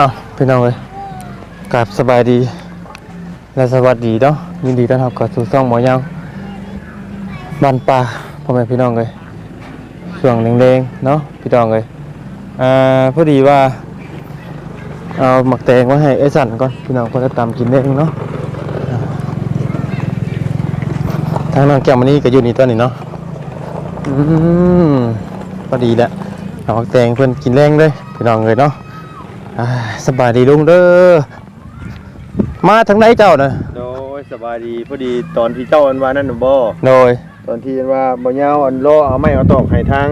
อ้าวพี่น้องเอ้ยกราบสบายดี และสวัสดีเนาะยินดีต้อนรับเข้าสู่ช่องหมอยาวบ้านป่าพ่อแม่พี่น้องเอ้ยช่วงแดงๆเนาะพี่น้องเอ้ยอ่าพอดีว่าเอาหมักแตงมาให้ไอ้สันก่อนพี่น้องก็จะตามกินเองเนาะทางน้องแก้วมันนี่ก็อยู่นี่ตอนนี้เนาะอืมพอดีแหละเอาหมักแตงเพื่อนกินแรงเลยพี่น้องเลยเนาะ สบายดีลุงเด้อมาทางไหนเจ้าน่ะโดยสบายดีพอดีตอนที่เจ้าอันว่านั่นน่ะบ่โดยตอนที่อันว่าบ่ยาวอันโลเอาไม้เอาตอกให้ทาง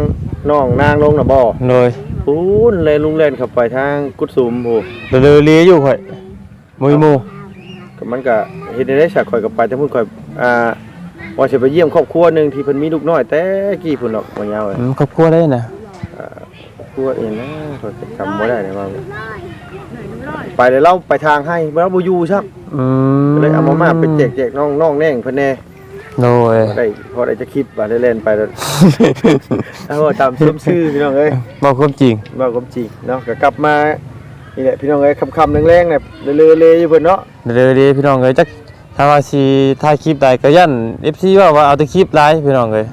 น้องนางลงน่ะบ่โดยปูนเลยลุงเล่นเข้าไปทางกุดซุมผู้เรือเรืออยู่ข่อยมุยหมูก็มันก็เฮ็ดได้สักข่อยก็ไปแต่พุ่นข่อยอ่าว่าสิไปเยี่ยมครอบครัวหนึงที่เพิ่นมีลูกน้อยแต่กี้พุ่นหรอกบ่ยาวเอ้ยอืมครอบครัวได้น่ะ ครอบครัวเองนะข่อยก็จำบ่ได้เลยว่าไปเลยเราไปทางให้เราบ่อยู่ซักอืมก็เลยเอามาม่าไปแจกๆน้องๆแน่งเพิ่นแน่โดยพอได้พอได้จะคลิปว่าเล่นไปแล้วเอาตามซุ้มชื่อพี่น้องเอ้ยบอกความจริงว่าความจริงเนาะก็กลับมานี่แหละพี่น้องเอ้ยคำๆแรงๆเนี่ยเรือๆเลยอยู่เพิ่นเนาะเรือเรือพี่น้องเอ้ยจักถ้าว่าสิถ่ายคลิปได้ก็ยัน FC ว่าว่าเอาแต่คลิปไลฟ์พี่น้องเอ้ย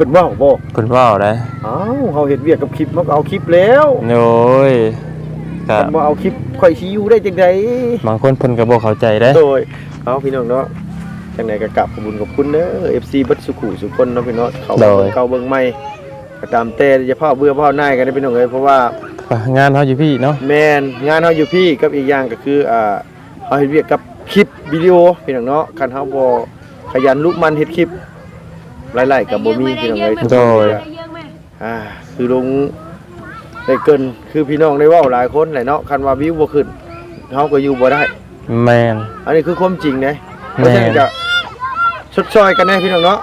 พิ่นเว้าบ่เพิ่นเว้าได้เอ้าเฮาเฮ็ดเวียกกับคลิปมันก็เอาคลิปแล้วโดยก็มันบ่เอาคลิปข่อยสิอยู่ได้จังไดบางคนเพิ่นก็บ่เข้าใจได้ โดยเอาพี่น้องเนาะจังไดก็กลับขอบคุญขอบคุณเด้อ FC เบัดสุขุสุคนเนาะพี่น้องเขาเบิ่งเก่าเบิ่งใหม่ก็ตามแต่อย่าพาเบื่อพาหน่ายกันเด้อพี่น้องเอ้ยเพราะว่า งานเฮาอยู่พี่เนาะ แมนงานเฮาอยู่พี่กับอีกอย่างก็คืออ่าเฮาเฮ็ดเวียกกับคลิปวิดีโอพี่น้องเนาะคันเฮาบ่ขยันลุกมันเฮ็ดคลิป หลายๆก็บ่มีพี่น้องเอ้ยโดย อ่าคือลงได้เกินคือพี่น้องได้เว้าหลายคนแหละเนาะคันว่าวิวบ่ขึ้นเฮาก็อยู่บ่ได้ แม่นอันนี้คือความจริงนะเพราะฉะนั้นแม่นก็ชดช่อยกันแน่พี่น้องเนาะ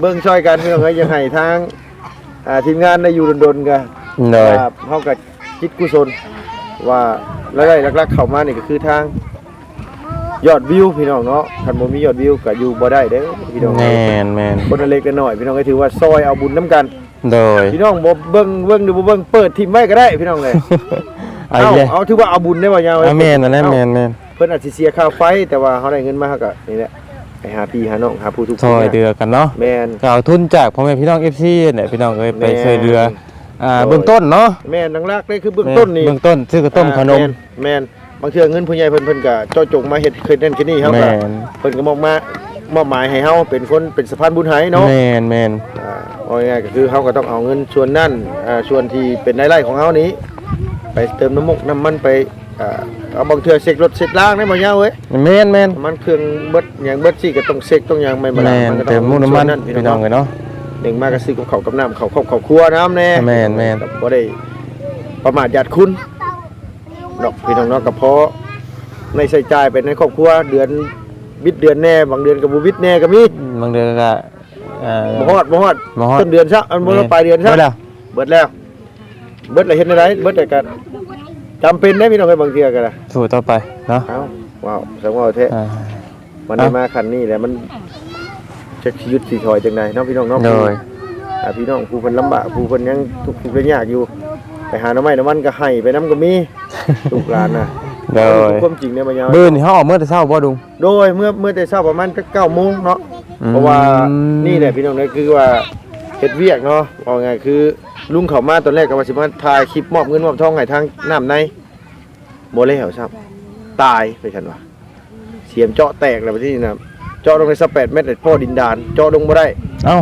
เบิ่งช่อยกันพี่น้องเอ้ยอยังให้ทางอ่าทีมงานได้อยู่ดนๆกันโดย ครับเฮากับคิดกุศลว่ารายได้หลักๆเข้ามานี่ก็คือทาง ยอดวิวพี่น้องเนาะคันบ่มียอดวิวก็อยู่บ่ได้เด้อพี่น้องแม่นแม่นคนละเล็กละน้อยพี่น้องก็ถือว่าซอยเอาบุญนํกัน โดยพี่น้องบ่เบิ่งเบิ่งหรือบ่เบิ่งเปิดทิมไว้ก็ได้พี่น้องเลยเอาเอาอีกแล้วเอาถือว่าเอาบุญได้บ่ยาวอะแม่นอันนั้นแม่นแม่นเพิ่นอาจสิเสียค่าไฟแต่ว่าเฮาได้เงินมาเฮาก็นี่แหละไปหาพี่หาน้องหาผู้ทุกข์ซอยเดือกันเนาะแม่นก็เอาทุนจากพ่อแม่พี่น้อง FC เนี่ยพี่น้องเอ้ยไปแม่นช่วยเรืออ่าโดยเบื้องต้นเนาะแม่นดังแรกเลยคือเบื้องต้นนี่เบื้องต้นซื้อกระต้มขนมอ่าแม่นแม่น บางเทื่อเงินผู้ใหญ่เพิ่นเพิ่นก็เจ้าจงมาเฮ็ดเคยนั่นคือนี่เฮาก็แม่นเพิ่นก็มอบมามอบหมายให้เฮาเป็นคนเป็นสะพานบุญให้เนาะ แม่นแม่นอ่าเอาง่ายๆก็คือเฮาก็ต้องเอาเงินส่วนนั้นอ่าส่วนที่เป็นรายได้ของเฮานี้ ไปเติมน้ำมกน้ำมันไปอ่าเอาบางเทื่อเช็ครถเช็คล้างได้บ่ยาวเว้ยแม่นแม่นน้ำมันเครื่องเบิดอย่างเบิดสิก็ต้องเช็คต้องอย่างไม่บ่ล่ะแม่นก็ต้เติองมมุน้ำมันส่วพี่น้องเอ้ยเนาะหนึ่งมาก็ซื้อกับข้าวกับน้ำข้าวครอบข้าวครัวน้ำแน่แม่นแม่นบ่ได้ประมาทญาติคุณ ดอกพี่น้องเนาะก็เพราะในใช้จ่ายไปในครอบครัวเดือนบิดเดือนแน่บางเดือนก็บ่บิดแน่ก็มีบางเดือนก็อ่าบ่ฮอดบ่ฮอดบ่ฮอด ต้นเดือนซะอันบ่ฮอดปลายเดือนซะบิแล้วเบิดแล้ว เบิดแล้วเฮ็ดได้เบิดแต่ก็จำเป็นได้พี่น้องเอ้ยบางเทื่อก็ได้สู้ต่อไปเนาะเอ้าว้าวสังว่าแท้อ่ามันได้มาคันนี้แหละมันจะชีวิตสิถอยจังไดเนาะพี่น้องเนาะโดย อ่าพี่น้องผู้เพิ่นลำบากผู้เพิ่นยังทุกข์ทุกข์ได้ยากอยู่ ไปหาหน้ำไม้น้ำมันก็ให้ไปน้ำก็มี ลูกหลานน่ะโดยความจริงเนี่ยมันยาวบื้อนี่เฮาออกมื้อแต่เช้าบ่ดุง โดยเมื่อเมื่อแต่เช้าประมาณเก้าโมงเนาะอืม เพราะว่านี่แหละพี่น้องเนี่ยคือว่าเฮ็ดเวียกเนาะว่าไงคือลุงเขามาตอนแรกก็ว่าสิมาถ่ายคลิปมอบเงินมอบทองให้ทางน้ำในบ่แล้วซับตายไปฉันว่าเสียมเจาะแตกแล้วไปที่นี่นะเจาะลงใน18เมตรเลยพ่อดินดาน เจาะลงบ่ได้ เอ้า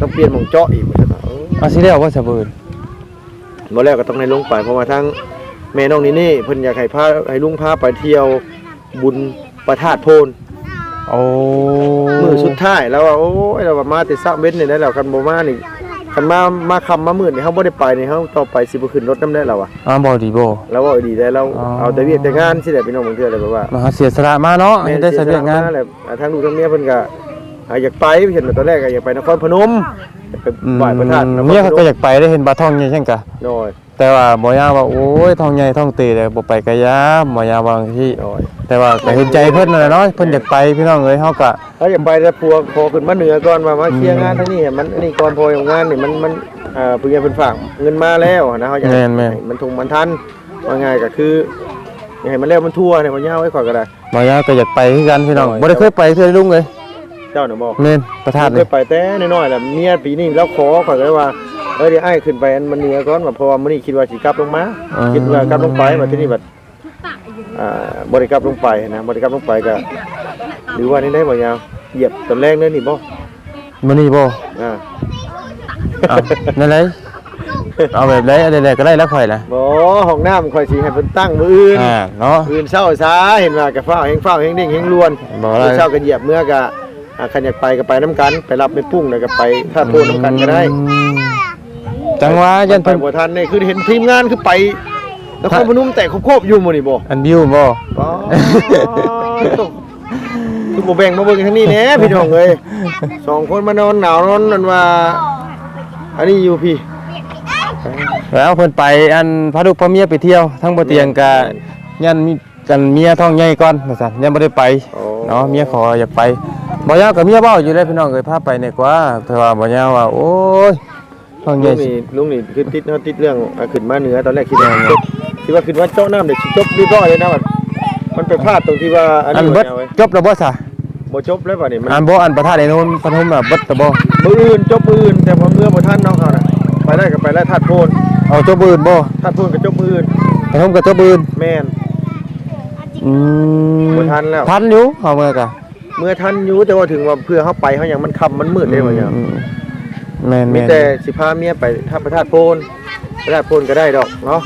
ต้องเปลี่ยนหม่องเจาะอีกไปฉันว่าเออ เอาสิแล้วว่าสะบืนบ่แล้วก็ต้องให้ลุงไปเพราะว่าทั้ง แม่น้องนี่นี่เพิ่นอยากให้พาให้ลุงพาไปเที่ยวบุญประทาดโพนโอ้มือสุดท้ายแล้วว่าโอ้ยเราว่ามาแต่ซักเว้นนี่ได้แล้วกันบ่มานี่คันมามาคำมามื้อนี่เฮาบ่ได้ไปนี่เฮาต่อไปสิบ่ขึ้นรถนํได้แล้วอะอ้าวบ่ดีบ่แล้วว่าดีได้แล้วอ๋อเอาแต่เวียกแต่งานสิได้พี่น้องบางเทื่อเลยแบบว่ามาหาเสียสละมาเนาะให้ได้สะเวียกงานแหละอ่าทางลูกทางเมียเพิ่นก็อ่าอยากไปเห็นว่าตอนแรกก็อยากไปนครพนมอยากไปไหว้พระธาตุนครพนมเมียเขาก็อยากไปได้เห็นปลาทองใหญ่เช่นกันน้อย แต่ว่าบ่ยาว่าโอ้ยทองใหญ่ทองเตเลยบ่ไปกะยาบ่ยาบางที่น้อยแต่ว่าก็เห็นใจเพิ่นนั่นแหละเนาะเพิ่นอยากไปพี่น้องเอ้ยเฮาก็ถ้าอยากไปแล้วพัวพอขึ้นมาเหนือก่อนว่ามาเคลียร์งานทั้งนี้ให้มันอันนี้ก่อนพออย่างงานนี่มันมันอ่าเพิ่นเพิ่นฝากเงินมาแล้วนะเฮาอยากแม่นแม่นให้มันทงมันทันว่าง่ายก็คืออยากให้มันแล้วมันทั่วเนี่ยมันยาวไว้ก่อนก็ได้บ่ยาวก็อยากไปคือกันพี่น้องโอ้ยบ่ได้เคยไปเทื่อลุงเลยเจ้าน่ะบอกแม่นประธานเคเลยยไปแต่น้อยๆแหละเมียปีนี้แล้วขอข่อยก็เลยว่า เอ้ยเดี๋ยวไอ้ายขึ้นไปอันมันเหนือก่อนว่าเพราะว่ามื้อนี้คิดว่าสิกลับลงมาคิดว่ากลับลงไปว่าที่นี่บัดอ่าบ่ได้กลับลงไปนะบ่ได้กลับลงไปก็หรือว่านี่ได้บ่ยาวเหยียบตอนแรกเลยนี่บ่มื้อนี้บ่อ่าเอานั่นเลยเอาแบบไรอะไรๆก็ได้แล้วข่อยนะบ่ห้องน้ำข่อยสิให้เพิ่นตั้งมื้ออื่น อ่าเนาะมื้ออื่นเช้าซาเห็นว่าก็ฟ้าวเฮงฟ้าวเฮงเด้งเฮงล้วนบ่ได้มื้อเช้าก็เหยียบเมื่อก็อ่าคันอยากไปก็ไปน้ำกัน ไปรับไปปุ้งแล้วก็ไปถ้าโพนน้ำกันก็ได้อืม จังหวะยันไปเพิ่นบ่ทันนี่คือเห็นทีมงานคือไปนครพนมแต่ครบๆอยู่หมื้นี่บ่อันวิวบ่อ๋อคือบ่แบ่งมาเบิ่งทางนี้แหน่พี่น้องเอ้ยสองคนมานอนหนาวนอนนั่นว่า อันนี้อยู่พี่ แล้วเพิ่นไปอันพาลูกพาเมียไปเที่ยว ทั้งบ่เตียงกะยันมีกันเมียท้องใหญ่ก่อนว่าซั่นยังบ่ได้ไปโอ้ เนาะเมียขออยากไปบ่ยาวกับเมียเว้าอยู่เลยพี่น้องเอ้ยพาไปนี่กว่าแต่ว่าบ่ยาวว่าโอ้ย ท้องใหลุญ่งสินี่ลุงนี่คือติดเนาะติดเรื่องอะขึ้นมาเหนือตอนแรกคิดว่าจบคิดว่าขึ้นว่าเจ้าน้ำเดี๋ยวสิจบเรียบร้อยเลยนะมันมันไปพลาดตรงที่ว่าอันอันนี้เบิดเอาไว้จบแล้วบ่ซะบ่จบแล้วป่ะนี่มันอันบ่อันประธานไอ้โนนปฐมน่ะเบิดแล้วบ่มืออื่นจบมืออื่นแต่พอเมื่อบ่ทันเนาะเขาน่ะไปได้ก็ไปได้ธาตุโพนเอาจบอื่นบ่ธาตุโพนก็จบมืออื่นปฐมกับจบอื่นแม่น อืมบ่ทันแล้ว ทันอยู่เอาเมื่อกะเมื่อทันอยู่แต่ว่าถึงว่าเพื่อเขาไปเขายังมันค่ำมันมืดเลยว่าอย่างอืม แม่นมีแม่นแต่สิพาเมียไปถ้าไปธาตุโพนไปธาตุโพนก็ได้ดอกเนาะ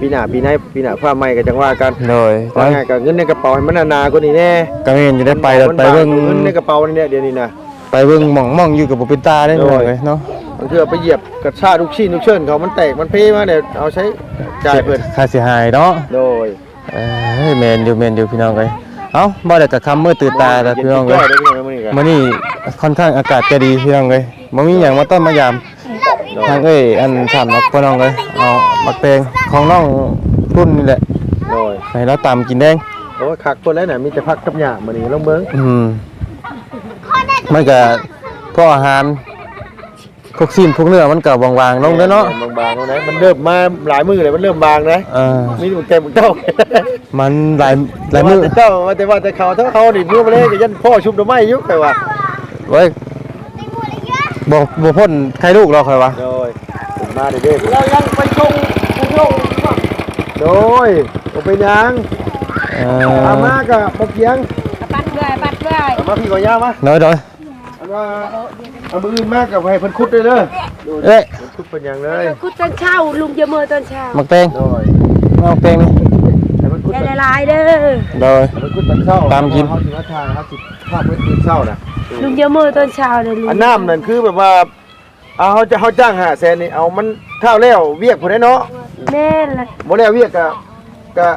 ปีหน้าปีไหนปีหน้าฟ้าใหม่ก็จังว่ากันโดยว่าง่ายก็เงินในกระเป๋าให้มันหนาๆกว่านี้แน่ก็เห็นอยู่ได้ไปแล้วไปเบิ่งเงินในกระเป๋านี่เนี่ยเดี๋ยวนี้นะ ไปเบิ่งหม่องหม่องอยู่กับบ่เป็นตาได้โดย เลยเนาะบางทีเอาไปเหยียบกระชากทุกชิ้นทุกเชิญเขามันแตกมันเพมาเนี่ยเอาใช้จ่ายเพิ่นค่าเสียหายเนาะ โดยเอ้ยแม่นอยู่แม่นอยู่พี่น้องเอ้ยเอ้าบ่ได้กับคำมือตื่นตาแล้วพี่น้องเย็เอ้นยจิ๊กจ้อยได้พี่น้องมื้อนี้กันมื้อนี้ค่อนข้างอากาศจะดีพี่น้องเอ้ย บ่มีหยังมาต้อนมายามทางเอ้ยอันสามนักพี่น้องเอ้ยเอามักแตงของน้องรุ่นนี่แหละโดยให้เราตามกินแดงโอ้ยคักคนแล้วน่ะมีแต่พักกับหญ้ามื้อนี้ลองเบิ่งอืมมันก็พวกอาหารพวกซีนพวกเนื้อมันก็วางๆลงเด้อเนาะบางๆแล้วนะมันเริ่มมาหลายมื้อเลยมันเริ่มบางนะเออมีแต่มึงเจ้ามันหลายหลายมือแต่เจ้าว่าแต่ว่าแต่เขาถ้าเขานี่มื้อมาเลยก็ยันพ่อชุบดอกไม้อยู่ไปว่าเว้ย บ่บ่พ่นใครลูกเราค่อยวะโดยผมมาเด้อๆเรายังไปชงไปชงโดยบ่เป็นหยังเออาอมากับบ่เกียงปัดเลยปัดเลยเอามาพี่ก่อนย่ามาน้อยดอยอันว่าเอามืออื่นมากกับให้เพิ่นคุดเลยเด้อเอ๊ะเพิ่นคุดเป็นหยังเลยคุดตอนเช้าลุงจะมือตอนเช้ามักแตงโดยมักแตงนี่ให้เพิ่นคุดได้ตอนหลายๆเด้อโดย ให้เพิ่นคุดตอนเช้าตามกินเฮาสิมาทานเฮาสิภาพเพิ่นตื่นเช้าน่ะ ลุงจะมือตอนเช้าเลยลุงอันน้ำนั่นคือแบบว่าเอาเขาจะเขาจ้างหาแสนนี่เอามันเท่าแล้วเวียกพุ่นได้เนาะแม่นเลยบ่แล้วเวียกก็ก็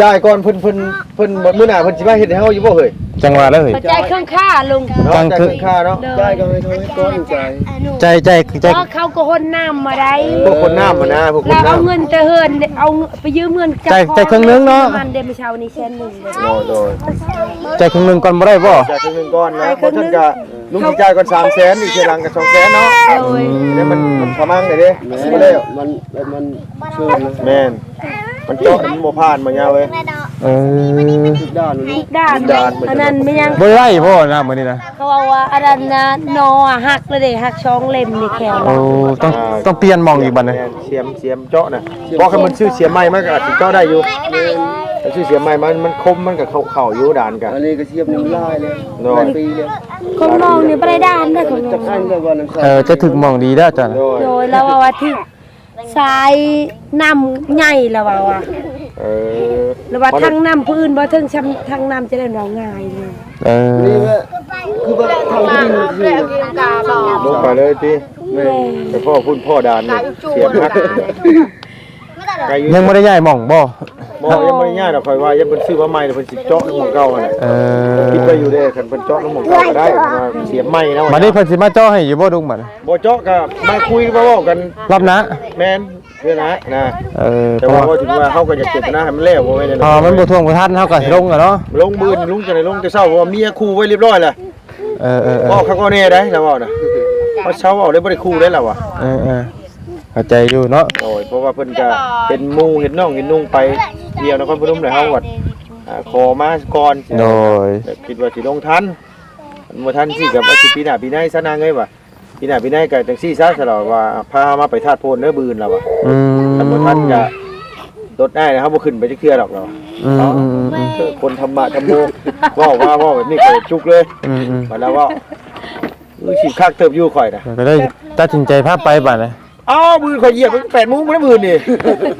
จ่ายก่อนเพิ่นเพิ่นเพิ่นมื้อหน้าเพิ่นสิมาเฮ็ดให้เฮาอยู่บ่เฮ้ยจังหวะแล้วเฮ้ย ปัจจัยเครื่องค่าลุงเนาะกลางจ่ายคืเงินนค่าเนาะเด้อจ่ายก็ให้เท่าให้ก่อนจ่ายใจใจใจเพราะเขาก็หนน้ำมาได้พวกคนน้ำมานะพวกคนแล้วเอาน้ำเงินแต่เฮินเอาไปยืมเงินใจใจเครื่องนึงเนาะ มันเดมเช้านี้แสนหนึ่งเลยโดยโดยใจครึ่งหนึงก่อนบ่ได้บ่จ่ายครึ่งหนึงก่อนนะเพราะท่านก็ลุงสิจ่ายก่อน300,000อีกทีหลังก็200,000เนาะโดยเดี๋ยวมันมันพะมังได้เด้บ่แล้วมันมันช่วยนะแม่น มันเจาะมันบ่ผ่านมายาวเว้ยเออทุกด้านเลยทุกด้านอันนั้นไม่ยังบ่ได้บ่นะมื้อนี้นะเขาเอาว่าอันนั้นนะนอหักเลยเด็หักช่องเล่มนี่แขวโอ้ต้องต้องเปลี่ยนหมองอีกบัดนี้แม่นเสียมเสียมเจาะน่ะบอกให้มันซื้อเสียมใหม่มันก็อาจสิเจาะได้อยู่แต่ซื้อเสียมใหม่มันมันคมมันก็เข้าเข้าอยู่ด่านกันอันนี้ก็เทียบน้ำลายเลยโดยหลายปีเลยคนมองนี่ไม่ได้ด้านได้ของน้จะองขั้นเลยว่าน้ำใสเออจะถึกหมองดีแล้วจ้ะนะโดยโดยแล้วว่าว่าที่ สายน้ำใหญ่แล้วว่าว่าเออแล้วว่าทั้งน้ำพื้นบ่ทั้งช้ำทั้งน้ำจะได้เราง่ายเลยเออนี่ก็คือว่าทางที่ดินคือลงไปเลยติแต่พ่อพุ่นพ่อด่านนี่เสียมฮัก ไกลอยู่ยังบ่ได้ย้ายหมองบ่บ่ยังบ่ได้ง่ายดอกข่อยว่ายังเพิ่นซื้อมาใหม่เดี๋ยวเพิ่นสิเจาะในหม่องเก่าหั่นแหละเออคิดไปอยู่เด้คันเพิ่นเจาะในหม่องเก่าก็ได้เพราะว่าเสียมใหม่นะบัดนี้เพิ่นสิมาเจ่อให้อยู่บ่ดุงบัดนี้บ่เจาะก็มาคุยมาเว้ากันรับนะแม่นเพื่อนนะนะเออแต่เพราะว่าว่าพอถึงว่าเขาก็อยากเก็บนะให้มันแล้วบ่แม่นพอมันบ่ท่วงบ่ทันเฮาก็สิลงอะเนาะลงมือลุงจะได้ลงแต่เช้าเพราะว่าเมียคู่ไว้เรียบร้อยแล้วเออเออเอพ่ออเขาก็แน่ได้แล้วเว้าน่ะเพราะเช้าเว้าเลยบ่ได้คู่ได้แล้วว่ะเออเออ เข้าใจอยู่เนาะโอ้ยเพราะว่าเพิ่นก็เป็นหมู่เห็นน้องเห็นนุ่งไปเที่ยวนครพนมแล้วเฮาวัดอ่าขอมาก่อนโดยแบบคิดว่าสิลงทันมันบ่ทันสิกับว่าสิปีหน้าปีหน้าซะนางเอ้ยว่ะปีหน้าปีหน้าก็จังซี่ซะซะแล้วว่าพามาไปธาตุโพนเด้อบืนแล้วว่ะอืมถ้าบ่ทันก็รถได้นะครับบ่ขึ้นไปจักเทื่อหรอกเราอืมอืมอืมเออคนธรรมะธรรมโมว่าว่าว่าแบบนี้ก็จุกเลยอืมอืมมาแล้วว่าเออสิคักเติบอยู่ข่อยนะก็ได้ตัดสินใจพาไปบัดนะ อ้าวบืนข่อยเหยียบไป8:00นมื้อบืนนี่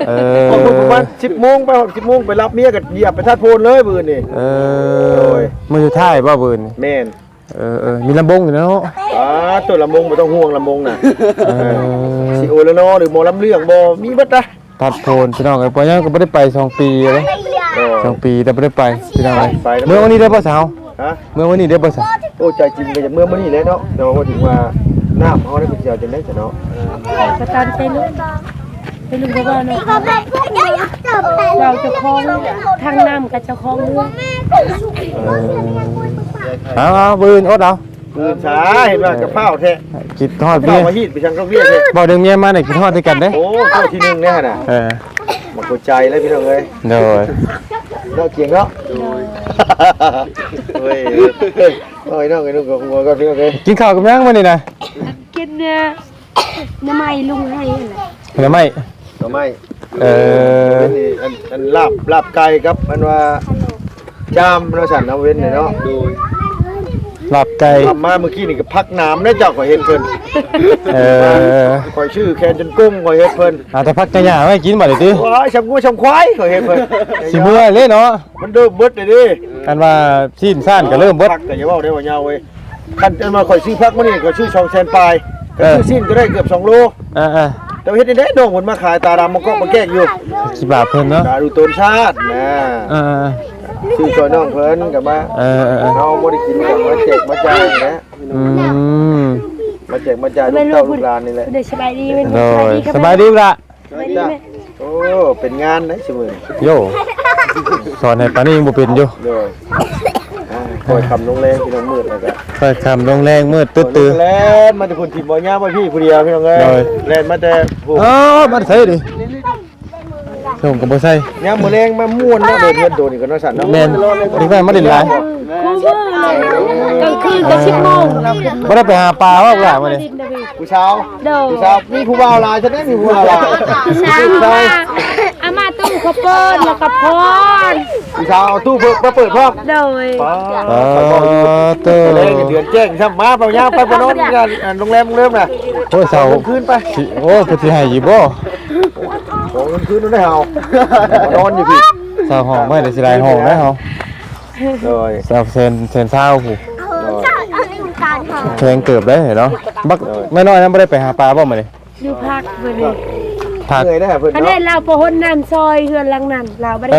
เอพออประมาณ10:00นไป10:00นไปรับเมียก็เหยียบไปธาตุโพนเลยบืนนี่ เอโดอย มือสุดท้ายบ่เบิ่นแม่นเออเออมีลำบงอยู่นะเนาะอ่าตัวลำมงบ่ต้องห่วงลำมงน่ะเออสิโอละนอหรือหมอลำเรื่องบ่มีเบิดนะตัดโพนพี่น้องเอ้ยปอยังก็บ่ได้ไปสองปีเลยเออ สองปีแต่บ่ได้ไปพี่น้องเอ้ยไปแล้ว เมื่อวันนี้ได้บ่สาวฮะเมื่อวันนี้ได้บ่สาวโอ้ใจจริงก็จะเมื่อมื้อนี้แหล้วเนาะแต่ว่าถึงว่า น้ำเฮาได้เป็นเจ้าจังได๋จ้ะเนาะก็ตามใจลูกไปลุงก็ว่าเนาะเราจะคล้องทางน้ำกับเจ้าของเรือเอาเอาบืนอดเอาคืนช้าเห็นว่ากับข้าวแท้คิดทอดเมีข้ยมาฮีดไปชังกับเวียแท้บอกดึงเมียมาหน่อยคิดทอดด้วยกันเด้โอ้เจ้าที่หนึงแน่น่ะเออบ่เข้าใจเลยพี่น้องเอ้ยโดย เนาะเกียงเนาะเฮ้ยโอ้ยน้องไอ้นุ่งกับหัวก็พี่น้องเอ้ยกินข้าวกับยังมื้อนี้นะกินเนี่ยน้ำไม้ลุงให้นั่นแหละเห็นไหมหน่อไม้เออเป็นนี่อันอันลาบลาบไก่ครับอันว่าจามเนาะฉันเอาเว้นนี่เนาะห ลับไก่ทำมาเมื่อกี้นี่ก็พักน้ำนะเจ้าข่อยเห็นเพิ่นเออข่อยชื่อแคนจนกุ้งข่อยเห็นเพิ่นอาจจะพักจะยาไว้กินบ่ได้ติว้ายชำงูชำควายข่อยเห็นเพิ่นสิเมื่อยเลยเนาะมันเดิมเบิดเลยดิกันว่าทีมซ่านก็เริ่มเบิดพักแต่อย่าเว้าได้ว่ายาวเว้ยคันจะมาข่อยซื้อพักมื้อนี้ก็ชื่อช่องแสนปลายก็เออซื้อสิ้นก็ได้เกือบ2โลอ่าแต่ว่าเฮ็ดได้น้องเพิ่นมาขายตาดำมันก็มาแกล้งอยู่ๆสิบาทเพิ่นเนาะตาดูตนชาตินะอ่า ชื่อช่วยน้องเพิ่นก็มาเออเออเออเฮาบ่ได้กินก็มาแจกมาจ่ายนะอืมมาแจกมาจ่ายลูกเต้าลูกหลานนี่แหละเดี๋ยวสบายดีเป็นโดยสบายดีล่ะสบายดีจ้ะไหมโอ้เป็นงานนะสิมือโยสอนให้ปานนี้ยังบ่เป็นอยู่โดยอ่าคอยคำลงแรงพี่น้องมืดแล้วก็ ค่อยคำลงแรงมืดตื้อตื้อ แล่นมาแต่คนทีมบอลย่าบ่พี่ผู้เดียวพี่น้องเอ้โดยยแล่นมาแต่ผู้อ๋อมาใส่ดิ ส่งก็บ่ใส่ย่ามือแรงมาม่วนเนาะเดินเฮือนโดนอีกก็เนาะสั่นเนาะแม่นนี่แม่นมาเล่นหลายคู่มือเลยกลางคืนก็สิบโมงเราขึ้นบ่ได้ไปหาปลาว่าบ่ล่ะมื้อนี้ดินนะพี่ผู้เช้าเด้อผู้เช้ามีผู้บ่าวหลายฉันได้มีผู้บ่าวหลายช้างมาอามาตู้ข้าวเปิ้ลแล้วก็พรผู้เช้าเอาตู้เปิดมาเปิดพร้อมโดยป้าอ๋อเตเตออเดือนแจ้งซ้ำมาเปล่าย่าไปบ่นอนงานอ่าโรงแรมโรงแรมน่ะโอ้ยเสาเอาคืนไปสิโอ้ยเพิ่นสิให้อยู่บ่ ของเงินคืนนั่นได้เฮานอนอยู่พี่เสาห้องไม่ได้สิได้ห้องได้เฮาเลยเสาเซนเซนเศร้าผู้เลยแพงเกือบได้เนาะบักไม่น้อยนะบ่ได้ไปหาปลาบ่มื้อนี้อยู่พักเพิ่นนี่ผักเหนื่อยได้เพิ่นอันเนาะนี้เราพหนน้ำซอยเฮือนหลังนั้นเราบ่ได้เอ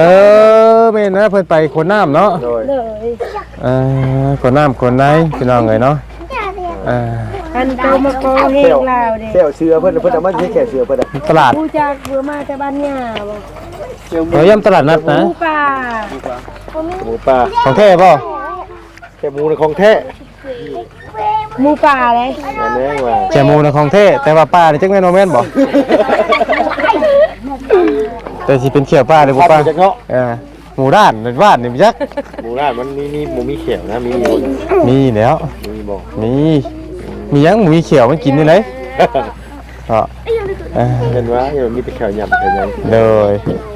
อแม่นนะเพิ่นไปคนน้ำเนาะเลยเลยเออคนน้ำคนไหนพี่น้องเอ้ยเนาะ เอออันโตมาโกเฮงลาวเด้เสี่ยวเสือเพิ่นเพิ่นเอามาใช้แก่เสือเพิ่นอะตลาดผู้จากเบื่อมาแต่บ้านหญ้าบ่เฮ้ยย่ำตลาดนัดนะหมูป่าหมูป่าของแท้ป่ะแค่หมูในของแท้หมูป่าเลยอันนี้ว่าแจมูนะของแท้แต่ว่าป้านี่จักแม่นโมแม่นบ่แต่สิเป็นเขียวป้าเลยบ่พัป้าดจักเนาะเออห มูด้านเป็นบ้านนี่จักหมูร้านมันมีมีหมูมีเขียวนะ มีบ่มีแล้ว มีบ่มี มีหยังหมูมีเขียวมันกินนี่เลยก็เออเห็นว่าเห็นมีแต่เขียวหยำเขียวหยำเลย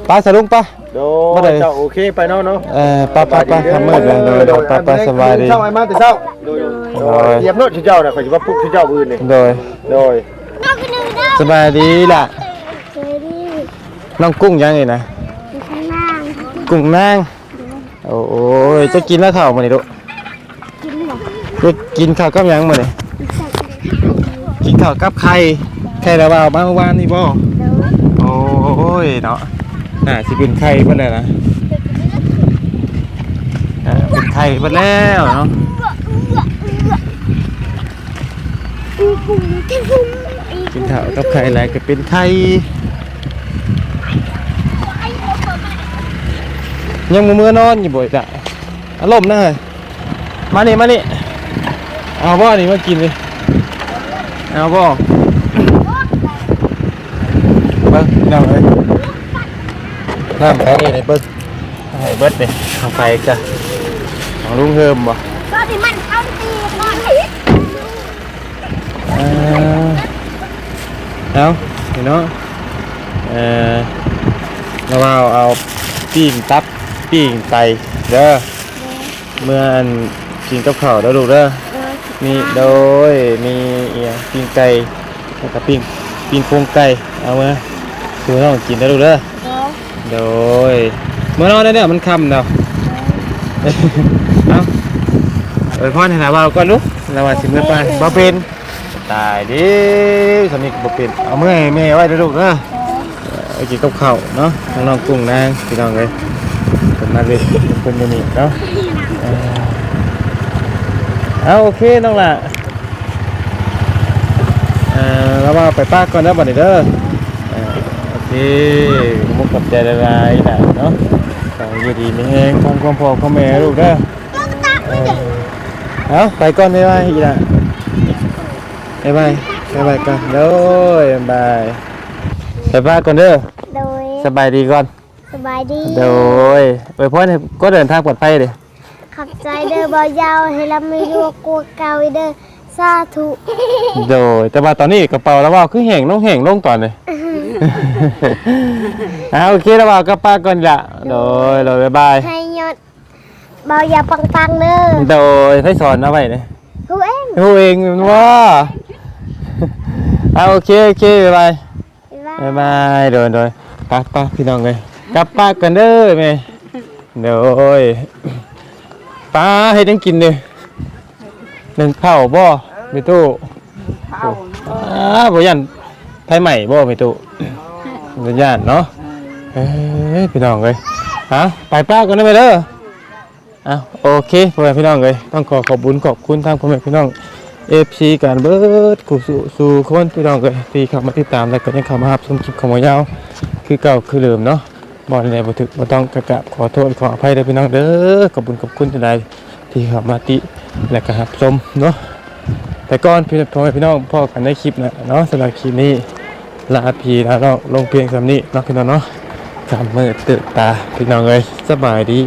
ป้าสะลุงป้า โดบ่ได้ เจ้าโอเคไปเนาะเนาะเออป้าป้าป้าทำมืดเลยเลยป้าป้าสบายดี เช้าไอ้มาแต่เช้าโดยโดยเหยียบโนดเจ้าน่ะข่อยสิว่าปลุกเจ้าอื่นนี่โดยโดยสบายดีล่ะ น้องกุ้งยังไงนะ กุ้งนางโอ้ยจะกินแล้วข้าวมานี่ลูกจะกินข้าวกับหยังมานี่กินข้าวกับไข่ไข่ระบาวมาเมื่อวานนี่บ่โอ้ยเนาะน่าสิเป็นไข่เพิ่นแล้วนะอ่าเป็นไข่เพิ่นแล้วเนาะกินข้าวกับไข่อะไรก็เป็นไข่ ยังมือมือนอนอยู่บ่อยจ้ะอารมณ์นะเฮ้ยมานี่มานี่เอาบ่อนี่มากินเลยเอาบ่บิ้งน้ำเลยน้ำแพ้เองในเบิ้งให้เบิ้งเลยเอาไปจ้ะของลุงเฮิมบ่ก็ที่มันเอาตีก่อนเออเอาเห็นเนาะเออแล้วว่าเอาปิ้งตับ ปิ้งไตเด้อเมื่ออันกินกับข้าวแล้วลูกเด้อมีโดยมีเอียปิ้งไก่แล้วก็ปิ้งปิ้งโครงไก่เอามาคือน้องกินได้ลูกเด้อโดยเมื่อนอนได้เนี่ยมันค่ำแล้วเอาเอ้ยพ่อในหนาว่าก่อนลูกเราว่าสิเมื่อไปบ่เป็นตายดิสำนีก็บ่เป็นเอาเมื่อยแม่ไว้เด้อลูกเด้อเอากินกับข้าวเนาะน้องน้องกุ้งนางพี่น้องเลย เป็นมาเลยเป็นมื้อนี้เนาะเออเอาโอเคน้องล่ะเออแล้วว่าไปป้าก่อนเด้อบัดนี้เด้อเออโอเคมุกกับใจละลายน่ะเนาะก็อยู่ดีมีแฮงคงความพอความแม่ลูกเด้อเออเอาไปก่อนบ๊ายบายอีล่ะบายบายบายบายกันโดยบายบายบายก่อนเด้อโดยสบายดีก่อนส บายดีโดยไว้พ่อเนี่ยก็เดินทางปลอดภัยเลยขับใจเด้อบอยาวให้เราไม่รัวกลัวเกาเด้อสาธุโดย แต่ว่าตอนนี้กระเป๋าแล้วว่าคือแห่งลงแห่งลงก่อนเลยอ่าโอเคแล้วว่ากระเป๋าก่อนละโดยโดยบายบายให้ยอดบอยาวปังๆเด้อโดยให้สอนเอาไว้เลยฮู้เองผู้เองมันว่าอ่าโอเคโอเคบายบายบ๊ายบายบายบายโดยโดยไป้าป้าพี่น้องเลย กลับป้านกันเด้อแม่โดยป้าให้ดังกินเลยหนึ่งเผาบ่ไม่ตู้เผาอ่าบ่ยันไทยใหม่บ่ไม่ตู้บ่ยันเนาะเอ้ยพี่น้องเลยฮะไปป้ากันได้ไหมเด้ออะโอเคพ่อแม่พี่น้องเลยต้องขอขอบคุญขอบคุณทางพ่อแม่พี่น้องเอฟซีการเบิดกูสู่สู่คนพี่น้องเลยที่เข้ามาติดตามและก็ยังเข้ามารับชมคลิปของหมอยาว คือเก่าคือเดิมเนาะ บอลในบัถึกบ่ต้องกระกะขอโทษขออภัยด้วยพี่น้องเด้อขอบคุณขอบคุณที่ใดที่ขับมาติและกระหับชมเนาะแต่ก่อนพี่น้องพี่น้องพ่อกันในคลิปนะเนาะสำหรับคลิปนี้ลาพีลาน้องลงเพียงสำนี้เนาะพี่น้องเนาะกำมือตื่นตาพี่น้องเลยสบายดี